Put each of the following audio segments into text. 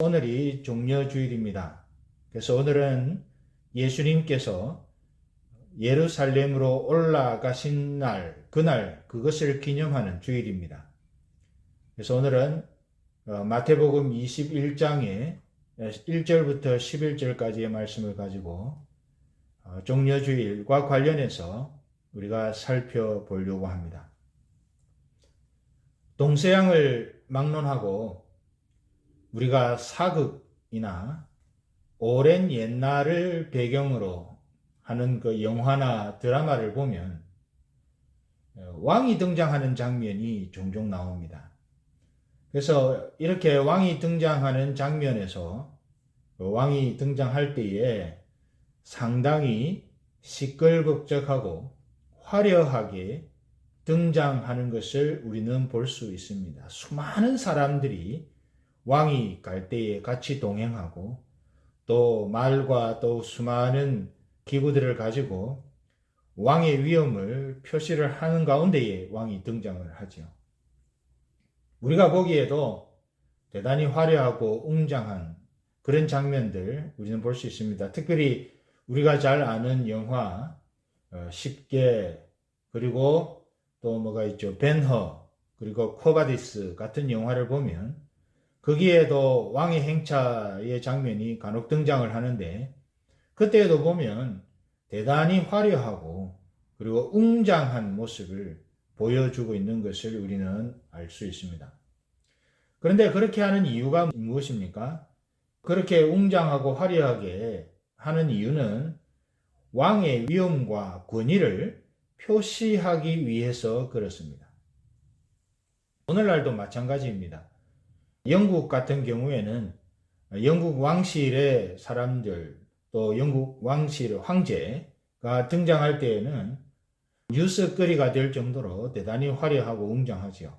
오늘이 종려주일입니다. 그래서 오늘은 예수님께서 예루살렘으로 올라가신 날, 그날, 그것을 기념하는 주일입니다. 그래서 오늘은 어, 마태복음 21장의 1절부터 11절까지의 말씀을 가지고 어, 종려주일과 관련해서 우리가 살펴보려고 합니다. 동서양을 막론하고 우리가 사극이나 오랜 옛날을 배경으로 하는 그 영화나 드라마를 보면 어, 왕이 등장하는 장면이 종종 나옵니다. 그래서 이렇게 왕이 등장하는 장면에서 그 왕이 등장할 때에 상당히 시끌벅적하고 화려하게 등장하는 것을 우리는 볼 수 있습니다. 수많은 사람들이 왕이 갈 때에 같이 동행하고 또 말과 또 수많은 기구들을 가지고 왕의 위엄을 표시를 하는 가운데에 왕이 등장을 하죠. 우리가 보기에도 대단히 화려하고 웅장한 그런 장면들 우리는 볼 수 있습니다. 특별히 우리가 잘 아는 영화 어, 쉽게 그리고 또 뭐가 있죠 벤허 그리고 코바디스 같은 영화를 보면 거기에도 왕의 행차의 장면이 간혹 등장을 하는데 그때에도 보면 대단히 화려하고 그리고 웅장한 모습을 보여주고 있는 것을 우리는 알 수 있습니다. 그런데 그렇게 하는 이유가 무엇입니까? 그렇게 웅장하고 화려하게 하는 이유는 왕의 위엄과 권위를 표시하기 위해서 그렇습니다. 오늘날도 마찬가지입니다. 영국 같은 경우에는 영국 왕실의 사람들 또 영국 왕실 황제가 등장할 때에는 뉴스거리가 될 정도로 대단히 화려하고 웅장하지요.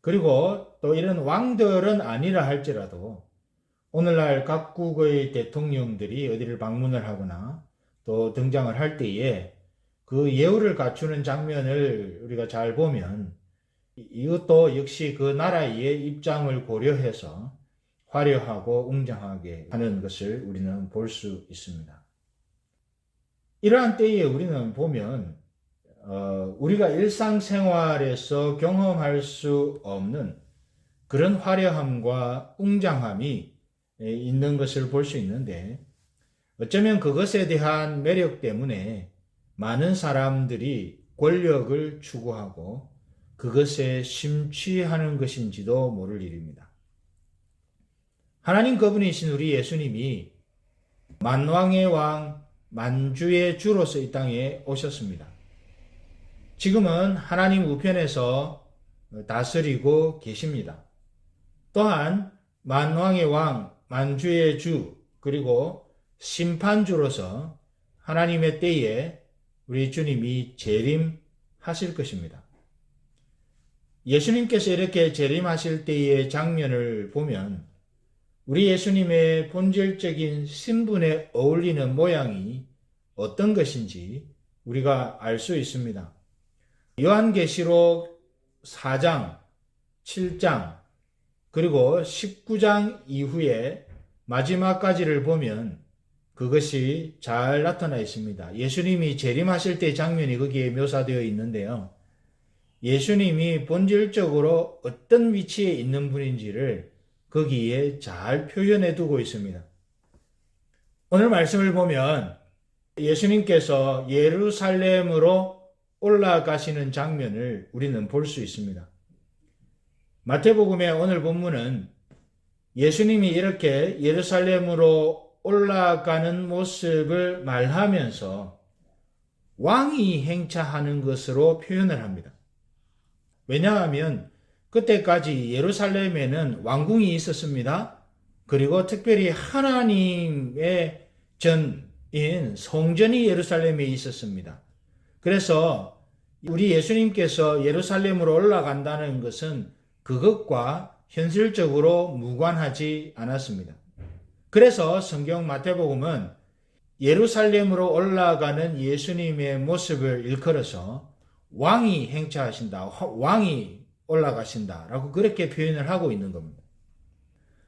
그리고 또 이런 왕들은 아니라 할지라도 오늘날 각국의 대통령들이 어디를 방문을 하거나 또 등장을 할 때에 그 예우를 갖추는 장면을 우리가 잘 보면 이것도 역시 그 나라의 입장을 고려해서 화려하고 웅장하게 하는 것을 우리는 볼 수 있습니다. 이러한 때에 우리는 보면 어, 우리가 일상생활에서 경험할 수 없는 그런 화려함과 웅장함이 있는 것을 볼 수 있는데 어쩌면 그것에 대한 매력 때문에 많은 사람들이 권력을 추구하고 그것에 심취하는 것인지도 모를 일입니다. 하나님 그분이신 우리 예수님이 만왕의 왕, 만주의 주로서 이 땅에 오셨습니다. 지금은 하나님 우편에서 다스리고 계십니다. 또한 만왕의 왕, 만주의 주, 그리고 심판주로서 하나님의 때에 우리 주님이 재림하실 것입니다. 예수님께서 이렇게 재림하실 때의 장면을 보면 우리 예수님의 본질적인 신분에 어울리는 모양이 어떤 것인지 우리가 알 수 있습니다. 요한계시록 4장, 7장, 그리고 19장 이후에 마지막까지를 보면 그것이 잘 나타나 있습니다. 예수님이 재림하실 때 장면이 거기에 묘사되어 있는데요. 예수님이 본질적으로 어떤 위치에 있는 분인지를 거기에 잘 표현해 두고 있습니다. 오늘 말씀을 보면 예수님께서 예루살렘으로 올라가시는 장면을 우리는 볼 수 있습니다. 마태복음의 오늘 본문은 예수님이 이렇게 예루살렘으로 올라가는 모습을 말하면서 왕이 행차하는 것으로 표현을 합니다. 왜냐하면 그때까지 예루살렘에는 왕궁이 있었습니다. 그리고 특별히 하나님의 전인 성전이 예루살렘에 있었습니다. 그래서 우리 예수님께서 예루살렘으로 올라간다는 것은 그것과 현실적으로 무관하지 않았습니다. 그래서 성경 마태복음은 예루살렘으로 올라가는 예수님의 모습을 일컬어서 왕이 행차하신다, 왕이 올라가신다라고 그렇게 표현을 하고 있는 겁니다.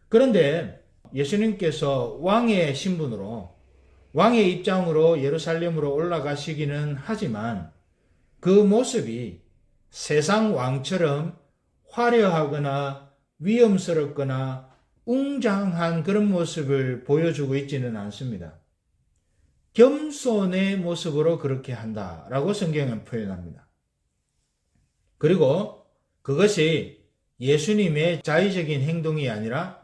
그런데 예수님께서 왕의 신분으로 왕의 입장으로 예루살렘으로 올라가시기는 하지만 그 모습이 세상 왕처럼 화려하거나 위험스럽거나 웅장한 그런 모습을 보여주고 있지는 않습니다. 겸손의 모습으로 그렇게 한다라고 성경은 표현합니다. 그리고 그것이 예수님의 자의적인 행동이 아니라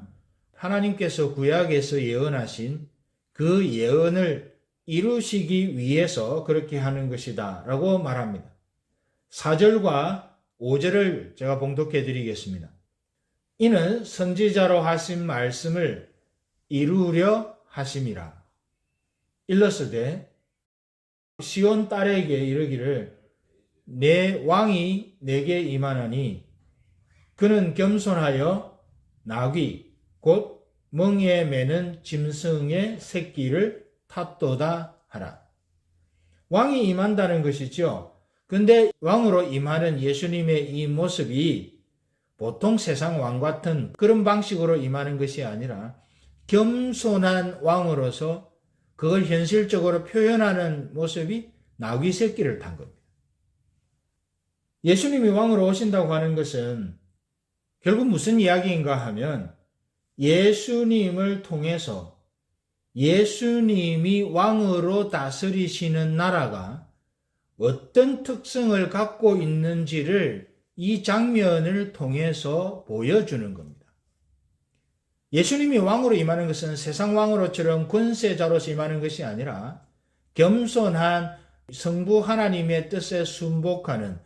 하나님께서 구약에서 예언하신 그 예언을 이루시기 위해서 그렇게 하는 것이다 라고 말합니다. 4절과 5절을 제가 봉독해 드리겠습니다. 이는 선지자로 하신 말씀을 이루려 하심이라. 일렀으되 시온 딸에게 이르기를 내 왕이 내게 임하나니 그는 겸손하여 나귀 곧 멍에 매는 짐승의 새끼를 탔도다 하라. 왕이 임한다는 것이죠. 근데 왕으로 임하는 예수님의 이 모습이 보통 세상 왕 같은 그런 방식으로 임하는 것이 아니라 겸손한 왕으로서 그걸 현실적으로 표현하는 모습이 나귀 새끼를 탄 겁니다. 예수님이 왕으로 오신다고 하는 것은 결국 무슨 이야기인가 하면 예수님을 통해서 예수님이 왕으로 다스리시는 나라가 어떤 특성을 갖고 있는지를 이 장면을 통해서 보여주는 겁니다. 예수님이 왕으로 임하는 것은 세상 왕으로처럼 권세자로서 임하는 것이 아니라 겸손한 성부 하나님의 뜻에 순복하는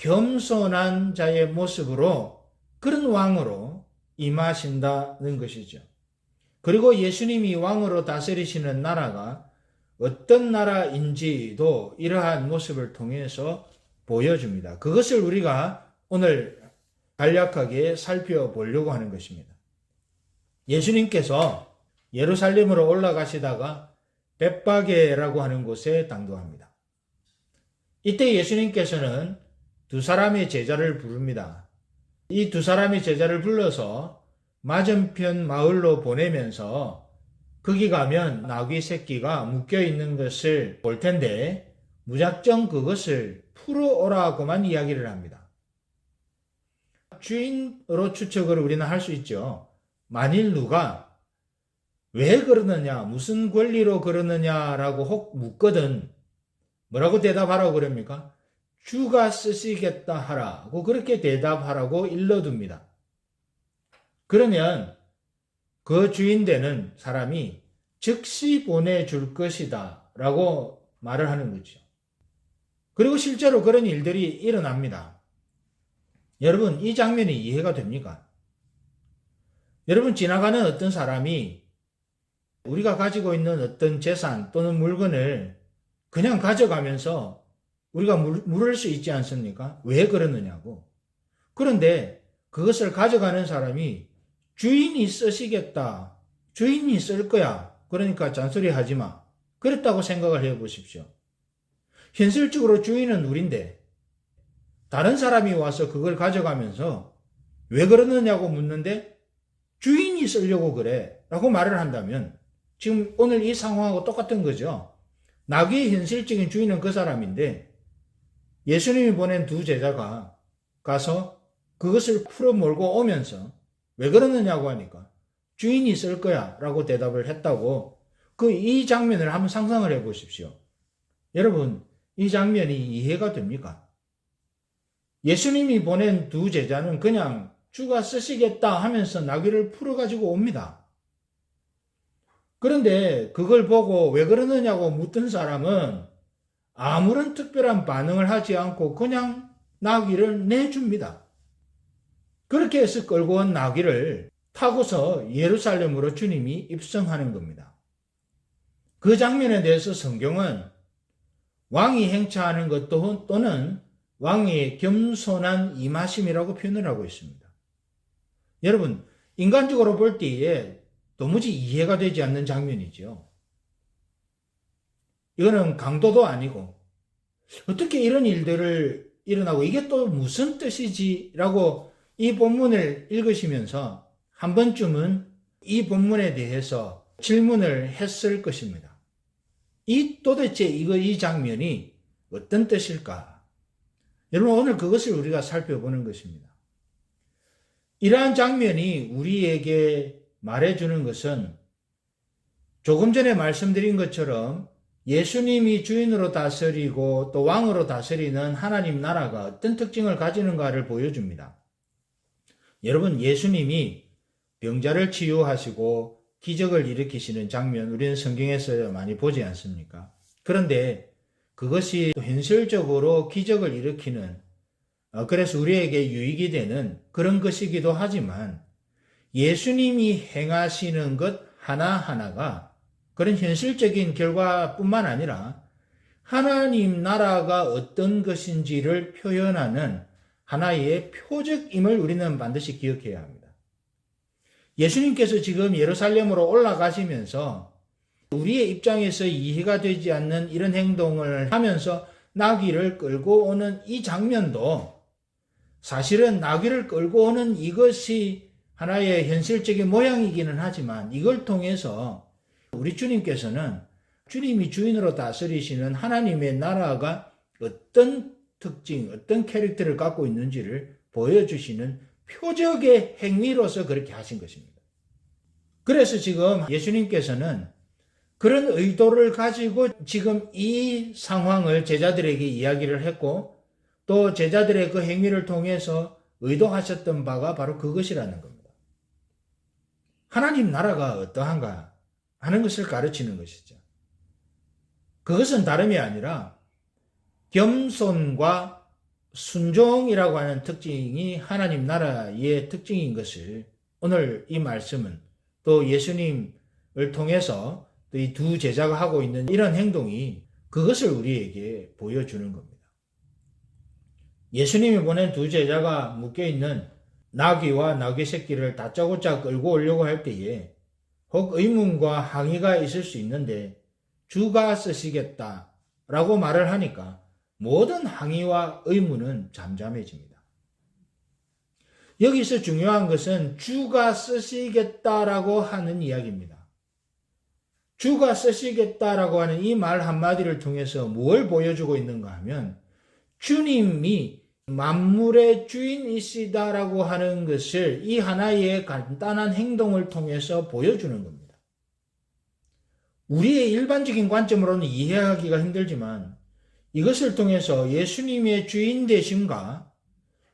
겸손한 자의 모습으로 그런 왕으로 임하신다는 것이죠. 그리고 예수님이 왕으로 다스리시는 나라가 어떤 나라인지도 이러한 모습을 통해서 보여줍니다. 그것을 우리가 오늘 간략하게 살펴보려고 하는 것입니다. 예수님께서 예루살렘으로 올라가시다가 벳바게라고 하는 곳에 당도합니다. 이때 예수님께서는 두 사람의 제자를 부릅니다. 이 두 사람의 제자를 불러서 맞은편 마을로 보내면서 거기 가면 나귀 새끼가 묶여 있는 것을 볼 텐데 무작정 그것을 풀어오라고만 이야기를 합니다. 주인으로 추측을 우리는 할 수 있죠. 만일 누가 왜 그러느냐, 무슨 권리로 그러느냐라고 혹 묻거든 뭐라고 대답하라고 그럽니까? 주가 쓰시겠다 하라고 그렇게 대답하라고 일러둡니다. 그러면 그 주인 되는 사람이 즉시 보내줄 것이다 라고 말을 하는 거죠. 그리고 실제로 그런 일들이 일어납니다. 여러분, 이 장면이 이해가 됩니까? 여러분, 지나가는 어떤 사람이 우리가 가지고 있는 어떤 재산 또는 물건을 그냥 가져가면서 우리가 물을 수 있지 않습니까? 왜 그러느냐고. 그런데 그것을 가져가는 사람이 주인이 쓰시겠다. 주인이 쓸 거야. 그러니까 잔소리 하지 마. 그랬다고 생각을 해 보십시오. 현실적으로 주인은 우린데 다른 사람이 와서 그걸 가져가면서 왜 그러느냐고 묻는데 주인이 쓰려고 그래. 라고 말을 한다면 지금 오늘 이 상황하고 똑같은 거죠. 나귀의 현실적인 주인은 그 사람인데 예수님이 보낸 두 제자가 가서 그것을 풀어 몰고 오면서 왜 그러느냐고 하니까 주인이 쓸 거야 라고 대답을 했다고 그 이 장면을 한번 상상을 해 보십시오. 여러분, 이 장면이 이해가 됩니까? 예수님이 보낸 두 제자는 그냥 주가 쓰시겠다 하면서 나귀를 풀어가지고 옵니다. 그런데 그걸 보고 왜 그러느냐고 묻던 사람은 아무런 특별한 반응을 하지 않고 그냥 나귀를 내줍니다. 그렇게 해서 끌고 온 나귀를 타고서 예루살렘으로 주님이 입성하는 겁니다. 그 장면에 대해서 성경은 왕이 행차하는 것 또는 왕의 겸손한 임하심이라고 표현을 하고 있습니다. 여러분, 인간적으로 볼 때에 도무지 이해가 되지 않는 장면이죠. 이거는 강도도 아니고 어떻게 이런 일들을 일어나고 이게 또 무슨 뜻이지라고 이 본문을 읽으시면서 한 번쯤은 이 본문에 대해서 질문을 했을 것입니다. 이 도대체 이거 이 장면이 어떤 뜻일까? 여러분 오늘 그것을 우리가 살펴보는 것입니다. 이러한 장면이 우리에게 말해주는 것은 조금 전에 말씀드린 것처럼 예수님이 주인으로 다스리고 또 왕으로 다스리는 하나님 나라가 어떤 특징을 가지는가를 보여줍니다. 여러분, 예수님이 병자를 치유하시고 기적을 일으키시는 장면 우리는 성경에서 많이 보지 않습니까? 그런데 그것이 현실적으로 기적을 일으키는 어, 그래서 우리에게 유익이 되는 그런 것이기도 하지만 예수님이 행하시는 것 하나하나가 그런 현실적인 결과뿐만 아니라 하나님 나라가 어떤 것인지를 표현하는 하나의 표적임을 우리는 반드시 기억해야 합니다. 예수님께서 지금 예루살렘으로 올라가시면서 우리의 입장에서 이해가 되지 않는 이런 행동을 하면서 나귀를 끌고 오는 이 장면도 사실은 나귀를 끌고 오는 이것이 하나의 현실적인 모양이기는 하지만 이걸 통해서 우리 주님께서는 주님이 주인으로 다스리시는 하나님의 나라가 어떤 특징, 어떤 캐릭터를 갖고 있는지를 보여주시는 표적의 행위로서 그렇게 하신 것입니다. 그래서 지금 예수님께서는 그런 의도를 가지고 지금 이 상황을 제자들에게 이야기를 했고 또 제자들의 그 행위를 통해서 의도하셨던 바가 바로 그것이라는 겁니다. 하나님 나라가 어떠한가 하는 것을 가르치는 것이죠. 그것은 다름이 아니라 겸손과 순종이라고 하는 특징이 하나님 나라의 특징인 것을 오늘 이 말씀은 또 예수님을 통해서 이 두 제자가 하고 있는 이런 행동이 그것을 우리에게 보여주는 겁니다. 예수님이 보낸 두 제자가 묶여 있는 나귀와 나귀 새끼를 다짜고짜 끌고 오려고 할 때에 혹 의문과 항의가 있을 수 있는데 주가 쓰시겠다 라고 말을 하니까 모든 항의와 의문은 잠잠해집니다. 여기서 중요한 것은 주가 쓰시겠다라고 하는 이야기입니다. 주가 쓰시겠다라고 하는 이 말 한마디를 통해서 무엇을 보여주고 있는가 하면 주님이 만물의 주인이시다라고 하는 것을 이 하나의 간단한 행동을 통해서 보여주는 겁니다. 우리의 일반적인 관점으로는 이해하기가 힘들지만 이것을 통해서 예수님의 주인 되심과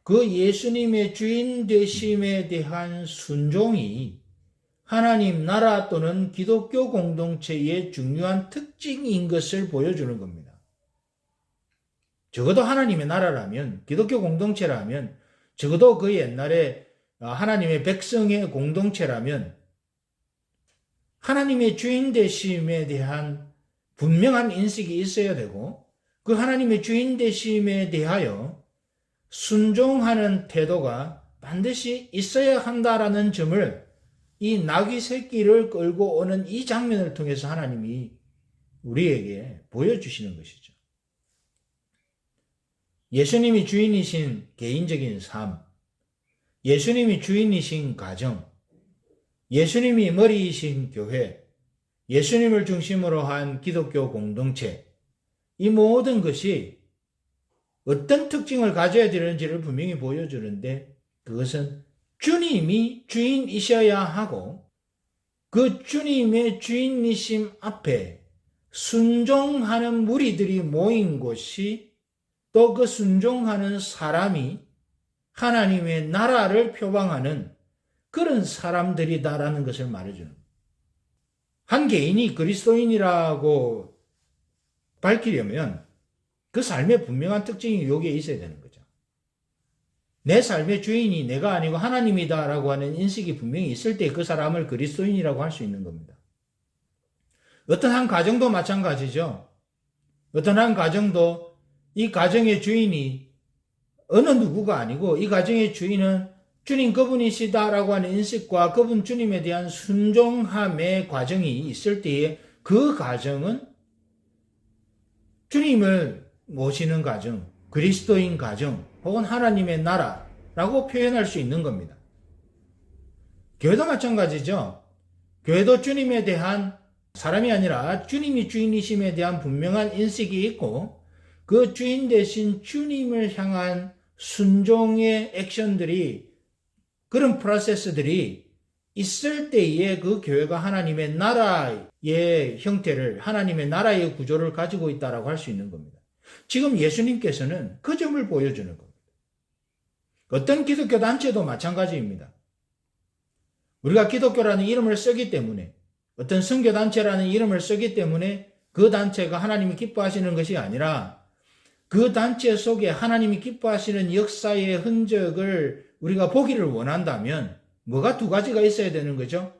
그 예수님의 주인 되심에 대한 순종이 하나님 나라 또는 기독교 공동체의 중요한 특징인 것을 보여주는 겁니다. 적어도 하나님의 나라라면, 기독교 공동체라면, 적어도 그 옛날에 하나님의 백성의 공동체라면, 하나님의 주인 되심에 대한 분명한 인식이 있어야 되고, 그 하나님의 주인 되심에 대하여 순종하는 태도가 반드시 있어야 한다라는 점을 이 나귀 새끼를 끌고 오는 이 장면을 통해서 하나님이 우리에게 보여주시는 것이죠. 예수님이 주인이신 개인적인 삶, 예수님이 주인이신 가정, 예수님이 머리이신 교회, 예수님을 중심으로 한 기독교 공동체, 이 모든 것이 어떤 특징을 가져야 되는지를 분명히 보여주는데 그것은 주님이 주인이셔야 하고 그 주님의 주인이심 앞에 순종하는 무리들이 모인 곳이 또 그 순종하는 사람이 하나님의 나라를 표방하는 그런 사람들이다라는 것을 말해주는 한 개인이 그리스도인이라고 밝히려면 그 삶의 분명한 특징이 여기에 있어야 되는 거죠. 내 삶의 주인이 내가 아니고 하나님이다라고 하는 인식이 분명히 있을 때 그 사람을 그리스도인이라고 할 수 있는 겁니다. 어떤 한 가정도 마찬가지죠. 어떤 한 가정도 이 가정의 주인이 어느 누구가 아니고 이 가정의 주인은 주님 그분이시다라고 하는 인식과 그분 주님에 대한 순종함의 과정이 있을 때에 그 가정은 주님을 모시는 가정, 그리스도인 가정, 혹은 하나님의 나라라고 표현할 수 있는 겁니다. 교회도 마찬가지죠. 교회도 주님에 대한 사람이 아니라 주님이 주인이심에 대한 분명한 인식이 있고 그 주인 대신 주님을 향한 순종의 액션들이 그런 프로세스들이 있을 때에 그 교회가 하나님의 나라의 형태를 하나님의 나라의 구조를 가지고 있다라고 할 수 있는 겁니다. 지금 예수님께서는 그 점을 보여주는 겁니다. 어떤 기독교 단체도 마찬가지입니다. 우리가 기독교라는 이름을 쓰기 때문에 어떤 선교 단체라는 이름을 쓰기 때문에 그 단체가 하나님이 기뻐하시는 것이 아니라 그 단체 속에 하나님이 기뻐하시는 역사의 흔적을 우리가 보기를 원한다면 뭐가 두 가지가 있어야 되는 거죠?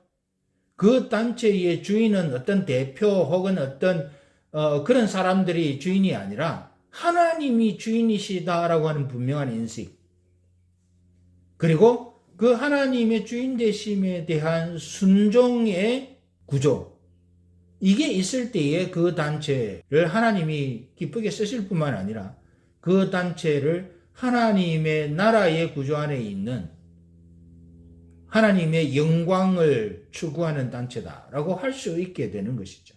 그 단체의 주인은 어떤 대표 혹은 어떤 어, 그런 사람들이 주인이 아니라 하나님이 주인이시다라고 하는 분명한 인식. 그리고 그 하나님의 주인 되심에 대한 순종의 구조. 이게 있을 때에 그 단체를 하나님이 기쁘게 쓰실 뿐만 아니라 그 단체를 하나님의 나라의 구조 안에 있는 하나님의 영광을 추구하는 단체다라고 할 수 있게 되는 것이죠.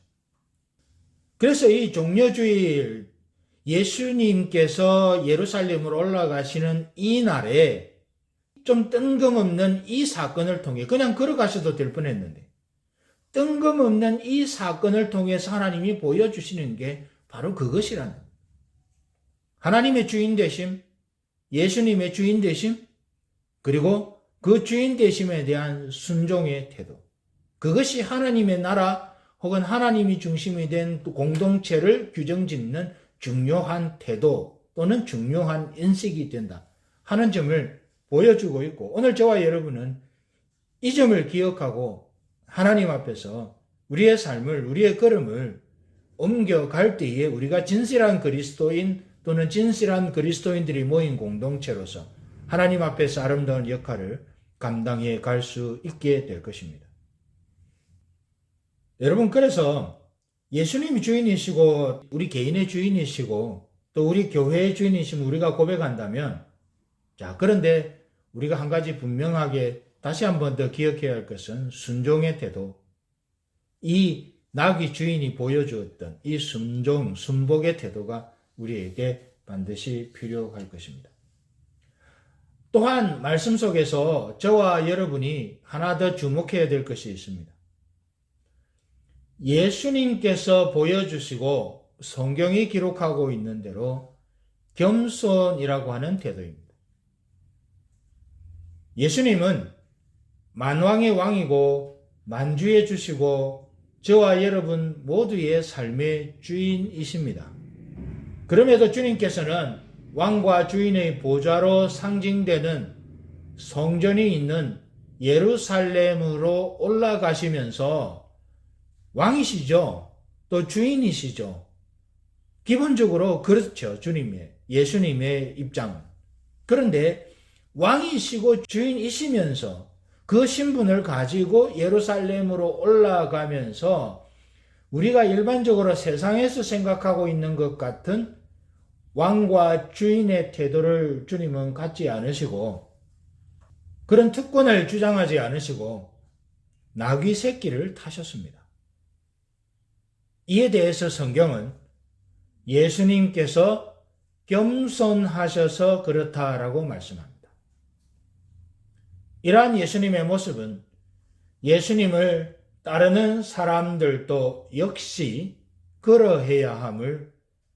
그래서 이 종려주일 예수님께서 예루살렘으로 올라가시는 이 날에 좀 뜬금없는 이 사건을 통해 그냥 걸어가셔도 될 뻔했는데 뜬금없는 이 사건을 통해서 하나님이 보여주시는 게 바로 그것이라는 하나님의 주인 되심, 예수님의 주인 되심, 그리고 그 주인 되심에 대한 순종의 태도. 그것이 하나님의 나라 혹은 하나님이 중심이 된 공동체를 규정짓는 중요한 태도 또는 중요한 인식이 된다 하는 점을 보여주고 있고 오늘 저와 여러분은 이 점을 기억하고 하나님 앞에서 우리의 삶을 우리의 걸음을 옮겨갈 때에 우리가 진실한 그리스도인 또는 진실한 그리스도인들이 모인 공동체로서 하나님 앞에서 아름다운 역할을 감당해 갈 수 있게 될 것입니다. 여러분 그래서 예수님이 주인이시고 우리 개인의 주인이시고 또 우리 교회의 주인이시면 우리가 고백한다면 자 그런데 우리가 한 가지 분명하게 다시 한 번 더 기억해야 할 것은 순종의 태도 이 나귀 주인이 보여주었던 이 순종 순복의 태도가 우리에게 반드시 필요할 것입니다. 또한 말씀 속에서 저와 여러분이 하나 더 주목해야 될 것이 있습니다. 예수님께서 보여주시고 성경이 기록하고 있는 대로 겸손이라고 하는 태도입니다. 예수님은 만왕의 왕이고 만주해 주시고 저와 여러분 모두의 삶의 주인이십니다. 그럼에도 주님께서는 왕과 주인의 보좌로 상징되는 성전이 있는 예루살렘으로 올라가시면서 왕이시죠. 또 주인이시죠. 기본적으로 그렇죠. 주님의, 예수님의 입장은. 그런데 왕이시고 주인이시면서 그 신분을 가지고 예루살렘으로 올라가면서 우리가 일반적으로 세상에서 생각하고 있는 것 같은 왕과 주인의 태도를 주님은 갖지 않으시고 그런 특권을 주장하지 않으시고 나귀 새끼를 타셨습니다. 이에 대해서 성경은 예수님께서 겸손하셔서 그렇다라고 말씀합니다. 이러한 예수님의 모습은 예수님을 따르는 사람들도 역시 그러해야 함을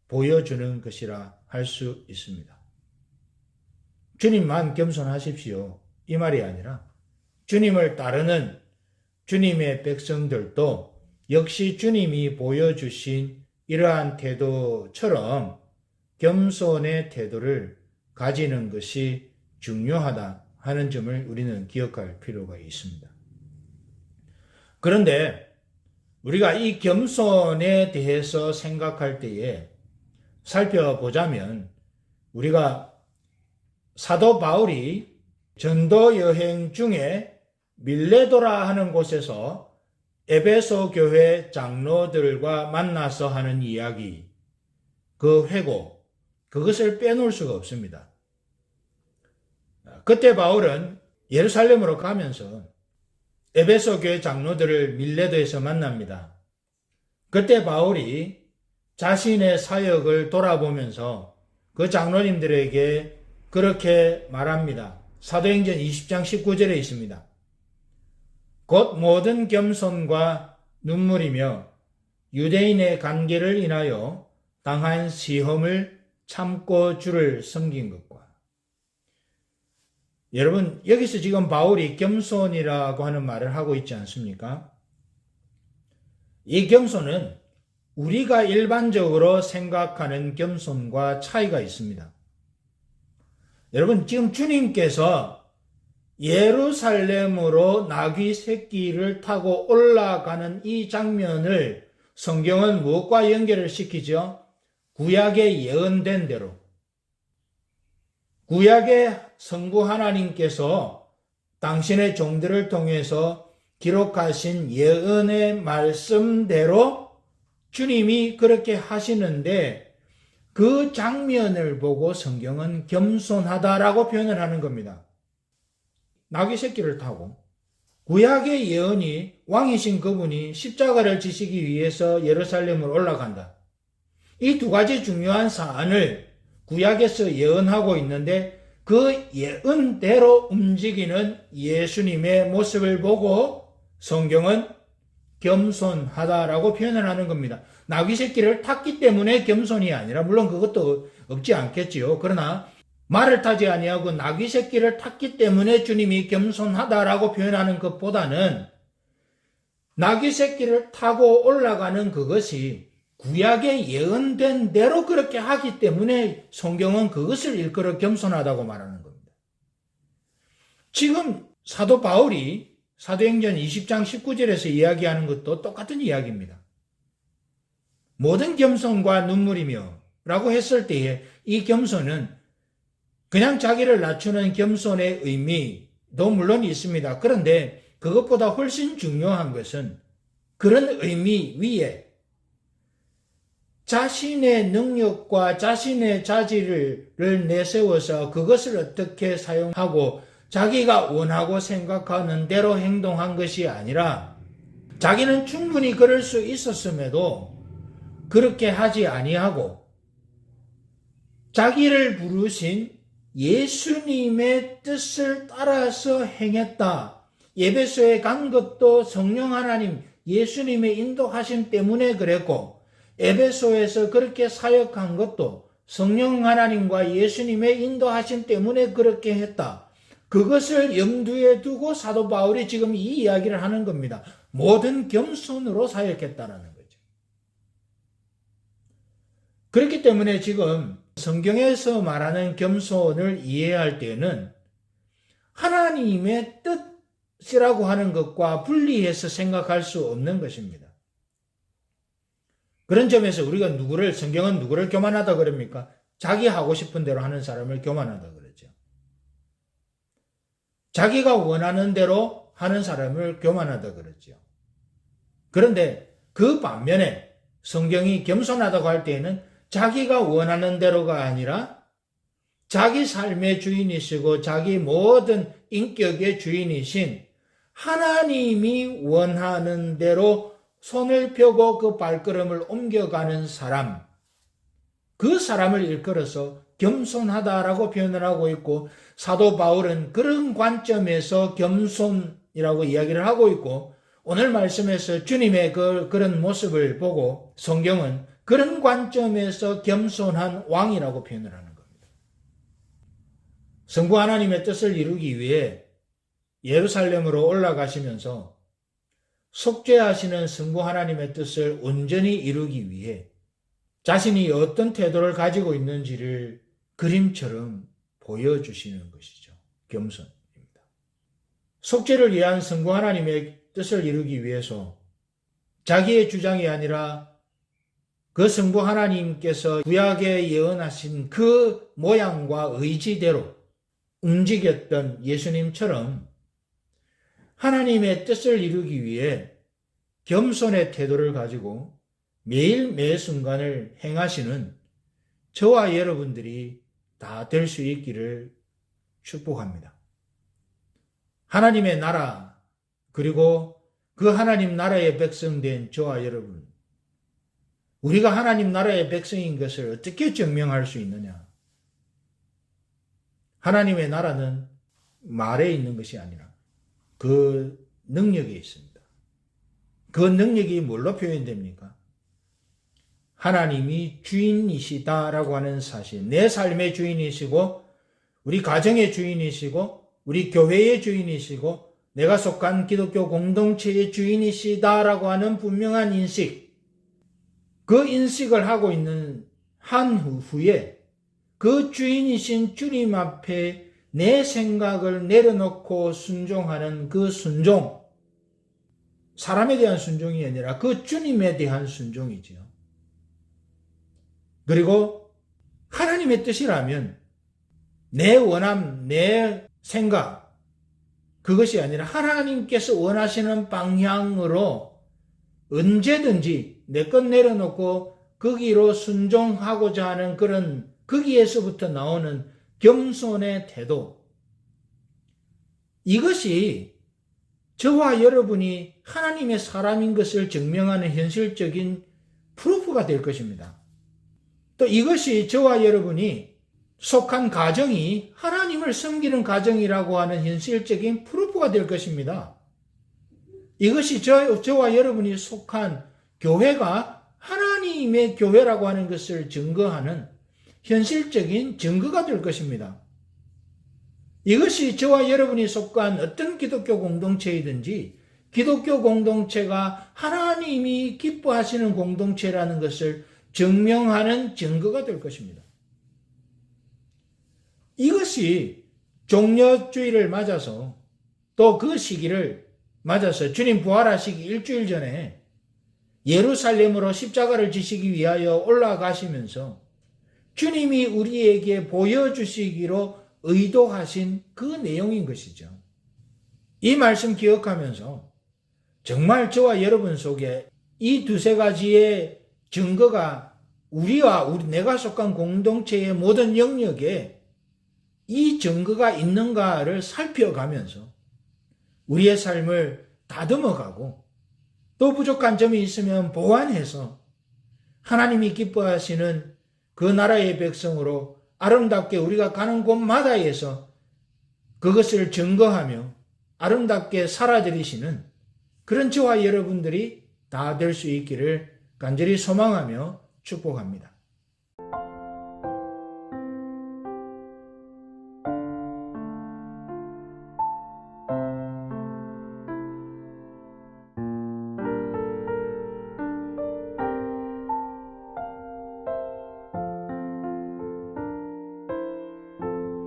보여주는 것이라 할 수 있습니다. 주님만 겸손하십시오. 이 말이 아니라 주님을 따르는 주님의 백성들도 역시 주님이 보여주신 이러한 태도처럼 겸손의 태도를 가지는 것이 중요하다 하는 점을 우리는 기억할 필요가 있습니다. 그런데 우리가 이 겸손에 대해서 생각할 때에 살펴보자면 우리가 사도 바울이 전도 여행 중에 밀레도라 하는 곳에서 에베소 교회 장로들과 만나서 하는 이야기, 그 회고, 그것을 빼놓을 수가 없습니다. 그때 바울은 예루살렘으로 가면서 에베소 교회 장로들을 밀레도에서 만납니다. 그때 바울이 자신의 사역을 돌아보면서 그 장로님들에게 그렇게 말합니다. 사도행전 20장 19절에 있습니다. 곧 모든 겸손과 눈물이며 유대인의 관계를 인하여 당한 시험을 참고 주를 섬긴 것과 여러분 여기서 지금 바울이 겸손이라고 하는 말을 하고 있지 않습니까? 이 겸손은 우리가 일반적으로 생각하는 겸손과 차이가 있습니다. 여러분 지금 주님께서 예루살렘으로 나귀 새끼를 타고 올라가는 이 장면을 성경은 무엇과 연결을 시키죠? 구약에 예언된 대로 구약의 성부 하나님께서 당신의 종들을 통해서 기록하신 예언의 말씀대로 주님이 그렇게 하시는데 그 장면을 보고 성경은 겸손하다라고 표현을 하는 겁니다. 나귀 새끼를 타고 구약의 예언이 왕이신 그분이 십자가를 지시기 위해서 예루살렘으로 올라간다. 이 두 가지 중요한 사안을 구약에서 예언하고 있는데 그 예언대로 움직이는 예수님의 모습을 보고 성경은 겸손하다라고 표현을 하는 겁니다. 나귀 새끼를 탔기 때문에 겸손이 아니라 물론 그것도 없지 않겠지요. 그러나 말을 타지 아니하고 나귀 새끼를 탔기 때문에 주님이 겸손하다라고 표현하는 것보다는 나귀 새끼를 타고 올라가는 그것이 구약에 예언된 대로 그렇게 하기 때문에 성경은 그것을 일컬어 겸손하다고 말하는 겁니다. 지금 사도 바울이 사도행전 20장 19절에서 이야기하는 것도 똑같은 이야기입니다. 모든 겸손과 눈물이며 라고 했을 때에 이 겸손은 그냥 자기를 낮추는 겸손의 의미도 물론 있습니다. 그런데 그것보다 훨씬 중요한 것은 그런 의미 위에 자신의 능력과 자신의 자질을 내세워서 그것을 어떻게 사용하고 자기가 원하고 생각하는 대로 행동한 것이 아니라 자기는 충분히 그럴 수 있었음에도 그렇게 하지 아니하고 자기를 부르신 예수님의 뜻을 따라서 행했다. 예배소에 간 것도 성령 하나님 예수님의 인도하심 때문에 그랬고 에베소에서 그렇게 사역한 것도 성령 하나님과 예수님의 인도하심 때문에 그렇게 했다. 그것을 염두에 두고 사도 바울이 지금 이 이야기를 하는 겁니다. 모든 겸손으로 사역했다라는 거죠. 그렇기 때문에 지금 성경에서 말하는 겸손을 이해할 때는 하나님의 뜻이라고 하는 것과 분리해서 생각할 수 없는 것입니다. 그런 점에서 우리가 누구를 성경은 누구를 교만하다 그럽니까? 자기 하고 싶은 대로 하는 사람을 교만하다 그러죠. 자기가 원하는 대로 하는 사람을 교만하다 그러죠. 그런데 그 반면에 성경이 겸손하다고 할 때에는 자기가 원하는 대로가 아니라 자기 삶의 주인이시고 자기 모든 인격의 주인이신 하나님이 원하는 대로 손을 펴고 그 발걸음을 옮겨가는 사람, 그 사람을 일컬어서 겸손하다라고 표현을 하고 있고, 사도 바울은 그런 관점에서 겸손이라고 이야기를 하고 있고, 오늘 말씀에서 주님의 그, 그런 모습을 보고 성경은 그런 관점에서 겸손한 왕이라고 표현을 하는 겁니다. 성부 하나님의 뜻을 이루기 위해 예루살렘으로 올라가시면서 속죄하시는 성부 하나님의 뜻을 온전히 이루기 위해 자신이 어떤 태도를 가지고 있는지를 그림처럼 보여주시는 것이죠. 겸손입니다. 속죄를 위한 성부 하나님의 뜻을 이루기 위해서 자기의 주장이 아니라 그 성부 하나님께서 구약에 예언하신 그 모양과 의지대로 움직였던 예수님처럼 하나님의 뜻을 이루기 위해 겸손의 태도를 가지고 매일 매 순간을 행하시는 저와 여러분들이 다 될 수 있기를 축복합니다. 하나님의 나라가 그리고 그 하나님 나라의 백성된 저와 여러분, 우리가 하나님 나라의 백성인 것을 어떻게 증명할 수 있느냐? 하나님의 나라는 말에 있는 것이 아니라 그 능력에 있습니다. 그 능력이 뭘로 표현됩니까? 하나님이 주인이시다라고 하는 사실, 내 삶의 주인이시고, 우리 가정의 주인이시고, 우리 교회의 주인이시고, 내가 속한 기독교 공동체의 주인이시다라고 하는 분명한 인식, 그 인식을 하고 있는 한 후에 그 주인이신 주님 앞에 내 생각을 내려놓고 순종하는 그 순종, 사람에 대한 순종이 아니라 그 주님에 대한 순종이지요. 그리고 하나님의 뜻이라면 내 원함, 내 생각, 그것이 아니라 하나님께서 원하시는 방향으로 언제든지 내 것 내려놓고 거기로 순종하고자 하는 그런 거기에서부터 나오는 겸손의 태도. 이것이 저와 여러분이 하나님의 사람인 것을 증명하는 현실적인 프루프가 될 것입니다. 또 이것이 저와 여러분이 속한 가정이 하나님을 섬기는 가정이라고 하는 현실적인 프루프가 될 것입니다. 이것이 저, 저와 여러분이 속한 교회가 하나님의 교회라고 하는 것을 증거하는 현실적인 증거가 될 것입니다. 이것이 저와 여러분이 속한 어떤 기독교 공동체이든지 기독교 공동체가 하나님이 기뻐하시는 공동체라는 것을 증명하는 증거가 될 것입니다. 이것이 종려주의를 맞아서 또 그 시기를 맞아서 주님 부활하시기 일주일 전에 예루살렘으로 십자가를 지시기 위하여 올라가시면서 주님이 우리에게 보여주시기로 의도하신 그 내용인 것이죠. 이 말씀 기억하면서 정말 저와 여러분 속에 이 두세 가지의 증거가 우리와 우리 내가 속한 공동체의 모든 영역에 이 증거가 있는가를 살펴가면서 우리의 삶을 다듬어가고 또 부족한 점이 있으면 보완해서 하나님이 기뻐하시는 그 나라의 백성으로 아름답게 우리가 가는 곳마다에서 그것을 증거하며 아름답게 살아들이시는 그런 저와 여러분들이 다 될 수 있기를 간절히 소망하며 축복합니다.